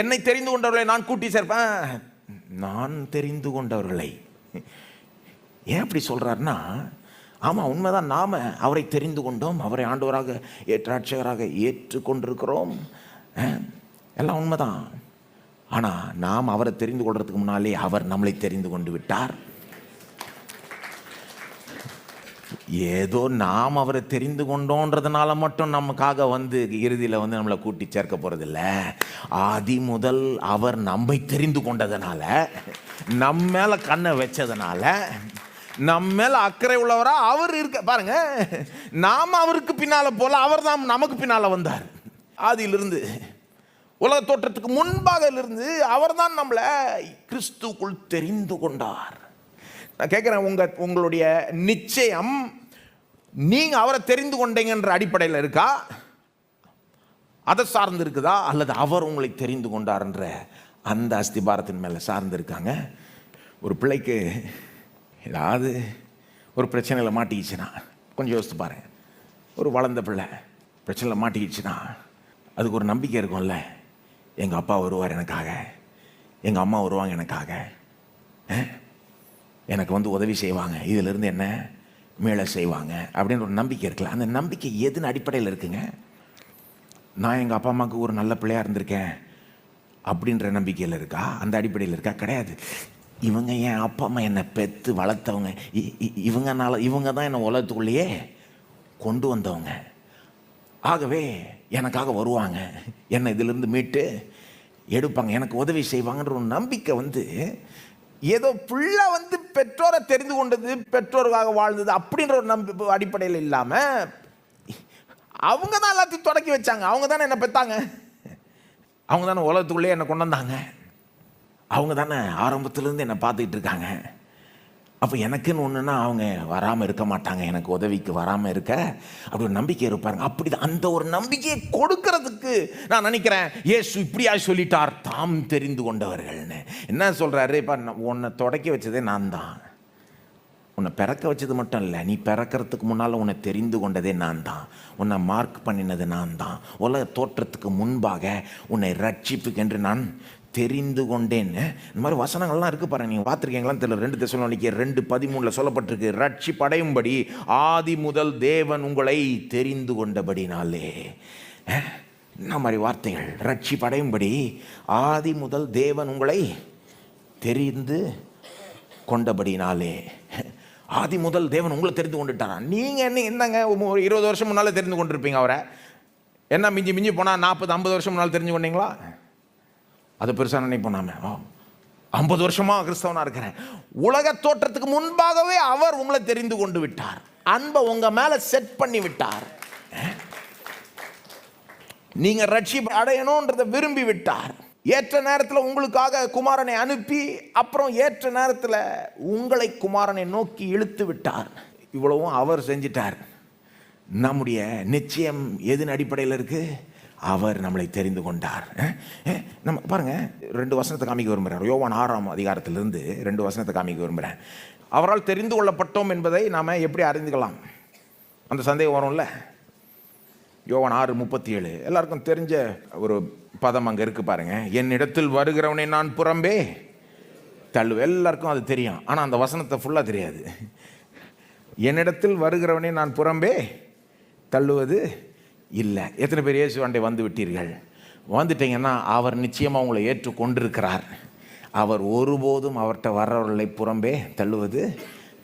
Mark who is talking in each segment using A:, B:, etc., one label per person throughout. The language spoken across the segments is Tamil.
A: என்னை தெரிந்து கொண்டவர்களை நான் கூட்டி சேர்ப்பேன். நான் தெரிந்து கொண்டவர்களை. ஏன் அப்படி சொல்கிறாருன்னா ஆமாம் உண்மைதான் நாம் அவரை தெரிந்து கொண்டோம் அவரை ஆண்டவராக ஏற்றாட்சகராக ஏற்றுக்கொண்டிருக்கிறோம். எல்லாம் உண்மைதான். ஆனால் நாம் அவரை தெரிந்து கொள்றதுக்கு முன்னாலே அவர் நம்மளை தெரிந்து கொண்டு விட்டார். ஏதோ நாம் அவரை தெரிந்து கொண்டோன்றதுனால மட்டும் நமக்காக வந்து இறுதியில் வந்து நம்மளை கூட்டி சேர்க்க போகிறதில்ல ஆதி முதல் அவர் நம்மை தெரிந்து கொண்டதுனால நம்ம மேலே கண்ணை வச்சதுனால நம்ம மேல அக்கறை உள்ளவரா அவர் இருக்க பாருங்க நாம் அவருக்கு பின்னால போல அவர் தான் நமக்கு பின்னால வந்தார். ஆதியிலிருந்து உலக தோற்றத்துக்கு முன்பாக இருந்து அவர் தான் நம்மளை கிறிஸ்துக்குள் தெரிந்து கொண்டார். நான் கேட்குறேன் உங்க உங்களுடைய நிச்சயம் நீங்க அவரை தெரிந்து கொண்டீங்கன்ற அடிப்படையில் இருக்கா? அதை சார்ந்து இருக்குதா அல்லது அவர் உங்களை தெரிந்து கொண்டார்ன்ற அந்த அஸ்திபாரத்தின் மேலே சார்ந்து இருக்காங்க ஒரு பிள்ளைக்கு ஏதாவது ஒரு பிரச்சனையில் மாட்டிக்கிச்சுன்னா கொஞ்சம் யோசித்து பாருங்க ஒரு வளர்ந்த பிள்ளை பிரச்சனையில் மாட்டிக்கிச்சுன்னா அதுக்கு ஒரு நம்பிக்கை இருக்கும்ல. எங்கள் அப்பா வருவார் எனக்காக. எங்கள் அம்மா வருவாங்க எனக்காக. எனக்கு வந்து உதவி செய்வாங்க. இதிலிருந்து என்ன? மேலே செய்வாங்க. அப்படின்னு ஒரு நம்பிக்கை இருக்குல்ல. அந்த நம்பிக்கை எதுன்னு அடிப்படையில் இருக்குங்க. நான் எங்கள் அப்பா அம்மாவுக்கு ஒரு நல்ல பிள்ளையாக இருந்திருக்கேன் அப்படின்ற நம்பிக்கையில் இருக்கா? அந்த அடிப்படையில் இருக்கா? கிடையாது. இவங்க என் அப்பா அம்மா என்னை பெற்று வளர்த்தவங்க. இ- இ- இவங்கனால இவங்க தான் என்னை உலகத்துக்குள்ளேயே கொண்டு வந்தவங்க. ஆகவே எனக்காக வருவாங்க. என்னை இதிலிருந்து மீட்டு எடுப்பாங்க. எனக்கு உதவி செய்வாங்கன்ற ஒரு நம்பிக்கை வந்து ஏதோ பிள்ளை வந்து பெற்றோரை தெரிந்து கொண்டது பெற்றோருக்காக வாழ்ந்தது அப்படின்ற ஒரு நம்பி அடிப்படையில் இல்லாமல் அவங்க தான் எல்லாத்தையும் தொடக்கி வச்சாங்க. அவங்க தானே என்னை பெற்றாங்க அவங்க தானே உலகத்துக்குள்ளே என்னை கொண்டு வந்தாங்க. அவங்க தானே ஆரம்பத்துலேருந்து என்னை பார்த்துக்கிட்டு இருக்காங்க. அப்போ எனக்குன்னு ஒன்றுன்னா அவங்க வராமல் இருக்க மாட்டாங்க. எனக்கு உதவிக்கு வராமல் இருக்க. அப்படி ஒரு நம்பிக்கை இருப்பாருங்க. அப்படி தான் அந்த ஒரு நம்பிக்கையை கொடுக்கறதுக்கு நான் நினைக்கிறேன் ஏசு இப்படியா சொல்லிட்டார். தாம் தெரிந்து கொண்டவர்கள்னு. என்ன சொல்கிறாரு இப்போ உன்னை தொடக்கி வச்சதே நான் தான் உன்னை பிறக்க வச்சது மட்டும் இல்லை நீ பிறக்கிறதுக்கு முன்னால் உன்னை தெரிந்து கொண்டதே நான் தான். உன்னை மார்க் பண்ணினது நான் தான். உலக தோற்றத்துக்கு முன்பாக உன்னை ரட்சிப்புக்கென்று நான் தெரிந்து கொண்டேன்னு இந்த மாதிரி வசனங்கள்லாம் இருக்குது பாருங்க நீங்கள் பார்த்துருக்கீங்களான்னு தெரியல. ரெண்டு தெசலோனிக்கே ரெண்டு பதிமூணில் சொல்லப்பட்டிருக்கு. ரட்சிப்படையும்படி ஆதி முதல் தேவன் உங்களை தெரிந்து கொண்டபடினாலே. என்ன மாதிரி வார்த்தைகள். ரட்சிப்படையும்படி ஆதி முதல் தேவன் உங்களை தெரிந்து கொண்டபடினாலே. ஆதி முதல் தேவன் உங்களை தெரிந்து கொண்டுட்டாரா? நீங்கள் என்ன என்னங்க ஒரு இருபது வருஷம் முன்னால் தெரிந்து கொண்டிருப்பீங்க அவரை. என்ன மிஞ்சி மிஞ்சி போனால் நாற்பது ஐம்பது வருஷம் முன்னால் தெரிஞ்சு கொண்டீங்களா? அது பெருசாக நினைப்போம் நாம. ஓ ஐம்பது வருஷமாக கிறிஸ்தவனாக இருக்கிறேன். உலக தோற்றத்துக்கு முன்பாகவே அவர் உங்களை தெரிந்து கொண்டு விட்டார். அன்பை உங்கள் மேலே செட் பண்ணி விட்டார். நீங்கள் ரட்சி அடையணுன்றதை விரும்பி விட்டார். ஏற்ற நேரத்தில் உங்களுக்காக குமாரனை அனுப்பி அப்புறம் ஏற்ற நேரத்தில் உங்களை குமாரனை நோக்கி இழுத்து விட்டார். இவ்வளவும் அவர் செஞ்சிட்டார். நம்முடைய நிச்சயம் எதன் அடிப்படையில் இருக்குது அவர் நம்மளை தெரிந்து கொண்டார். நம்ம பாருங்கள் ரெண்டு வசனத்தை காமிக்க விரும்புகிறேன் யோவான் ஆறாம் அதிகாரத்திலிருந்து ரெண்டு வசனத்தை காமிக்க விரும்புகிறேன் அவரால் தெரிந்து கொள்ளப்பட்டோம் என்பதை நாம் எப்படி அறிந்துக்கலாம்? அந்த சந்தேகம் வரும்ல? யோவன் ஆறு முப்பத்தி ஏழு எல்லாருக்கும் தெரிஞ்ச ஒரு பதம் அங்கே இருக்கு பாருங்க. என்னிடத்தில் வருகிறவனை நான் புறம்பே தள்ளு எல்லாருக்கும் அது தெரியும். ஆனால் அந்த வசனத்தை ஃபுல்லாக தெரியாது. என்னிடத்தில் வருகிறவனை நான் புறம்பே தள்ளுவது இல்லை. எத்தனை பேர் இயேசு வந்து விட்டீர்கள்? வந்துட்டீங்கன்னா அவர் நிச்சயமாக உங்களை ஏற்றுக்கொண்டிருக்கிறார். அவர் ஒருபோதும் அவர்கிட்ட வர்றவர்களை புறம்பே தள்ளுவது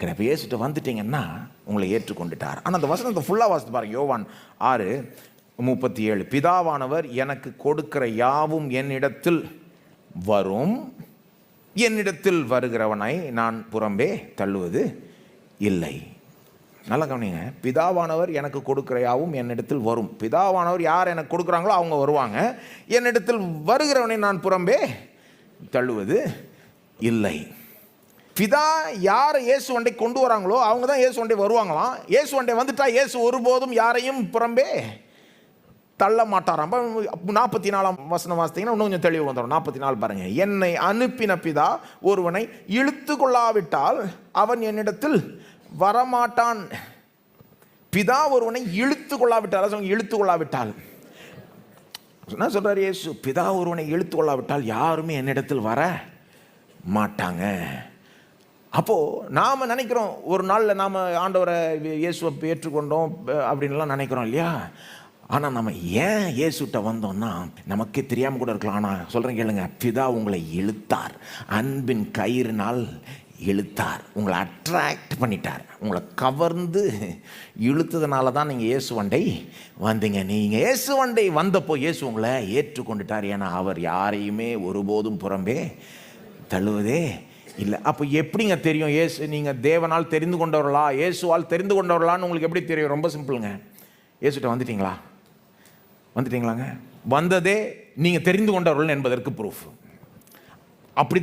A: கிடையாது. இயேசுட்ட வந்துட்டீங்கன்னா உங்களை ஏற்றுக்கொண்டுட்டார். ஆனால் அந்த வசனத்தை ஃபுல்லாக வாசித்து பாருங்க. யோவான் ஆறு முப்பத்தி ஏழு பிதாவானவர் எனக்கு கொடுக்கிற யாவும் என்னிடத்தில் வரும். என்னிடத்தில் வருகிறவனை நான் புறம்பே தள்ளுவது இல்லை. நல்லா கவனிங்க. பிதாவானவர் எனக்கு கொடுக்கிற யாவும் என்னிடத்தில் வரும். பிதாவானவர் யார் எனக்கு கொடுக்குறாங்களோ அவங்க வருவாங்க. என்னிடத்தில் வருகிறவனை நான் புறம்பே தள்ளுவது இல்லை. பிதா யார் இயேசு வண்டை கொண்டு வராங்களோ அவங்க தான் இயேசு வண்டை வருவாங்களாம். இயேசு வண்டை வந்துட்டா இயேசு ஒருபோதும் யாரையும் புறம்பே தள்ள மாட்டாராம். நாற்பத்தி நாலாம் வசனம் வாசித்தீங்கன்னா இன்னும் கொஞ்சம் தெளிவு வந்துடும் நாற்பத்தி நாலு பாருங்க. என்னை அனுப்பின பிதா ஒருவனை இழுத்து கொள்ளாவிட்டால் அவன் என்னிடத்தில் வரமாட்டான். பிதா ஒருவனை இழுத்து கொள்ளாவிட்டால். இழுத்து கொள்ளாவிட்டால். என்ன சொல்றாரு இயேசு? பிதா ஒருவனை இழுத்து கொள்ளாவிட்டால் யாருமே என்னிடத்தில் வர மாட்டாங்க. அப்போது நாம் நினைக்கிறோம் ஒரு நாளில் நாம் ஆண்டவரை இயேசுவை ஏற்றுக்கொண்டோம் அப்படின்லாம் நினைக்கிறோம் இல்லையா? ஆனால் நம்ம ஏன் இயேசுட்ட வந்தோம்னா நமக்கே தெரியாமல் கூட இருக்கலாம். ஆனால் சொல்கிறேன் கேளுங்க பிதா உங்களை இழுத்தார். அன்பின் கயிறுனால் இழுத்தார். உங்களை அட்ராக்ட் பண்ணிட்டார். உங்களை கவர்ந்து இழுத்ததுனால தான் நீங்கள் இயேசு வண்டை வந்தீங்க. நீங்கள் இயேசு வண்டை வந்தப்போ இயேசு உங்களை ஏற்றுக்கொண்டுட்டார். ஏன்னா அவர் யாரையுமே ஒருபோதும் புறம்பே தள்ளுவதே இல்லை. அப்போ எப்படிங்க தெரியும்? ஏசு நீங்கள் தேவனால் தெரிந்து கொண்டவர்களா? இயேசுவால் தெரிந்து கொண்டவர்களான்னு உங்களுக்கு எப்படி தெரியும்? ரொம்ப சிம்பிளுங்க. ஏசுகிட்ட வந்துட்டீங்களா? வந்துட்டீங்களாங்க? வந்ததே நீங்கள் தெரிந்து கொண்டவர்கள் என்பதற்கு ப்ரூஃப் அப்படி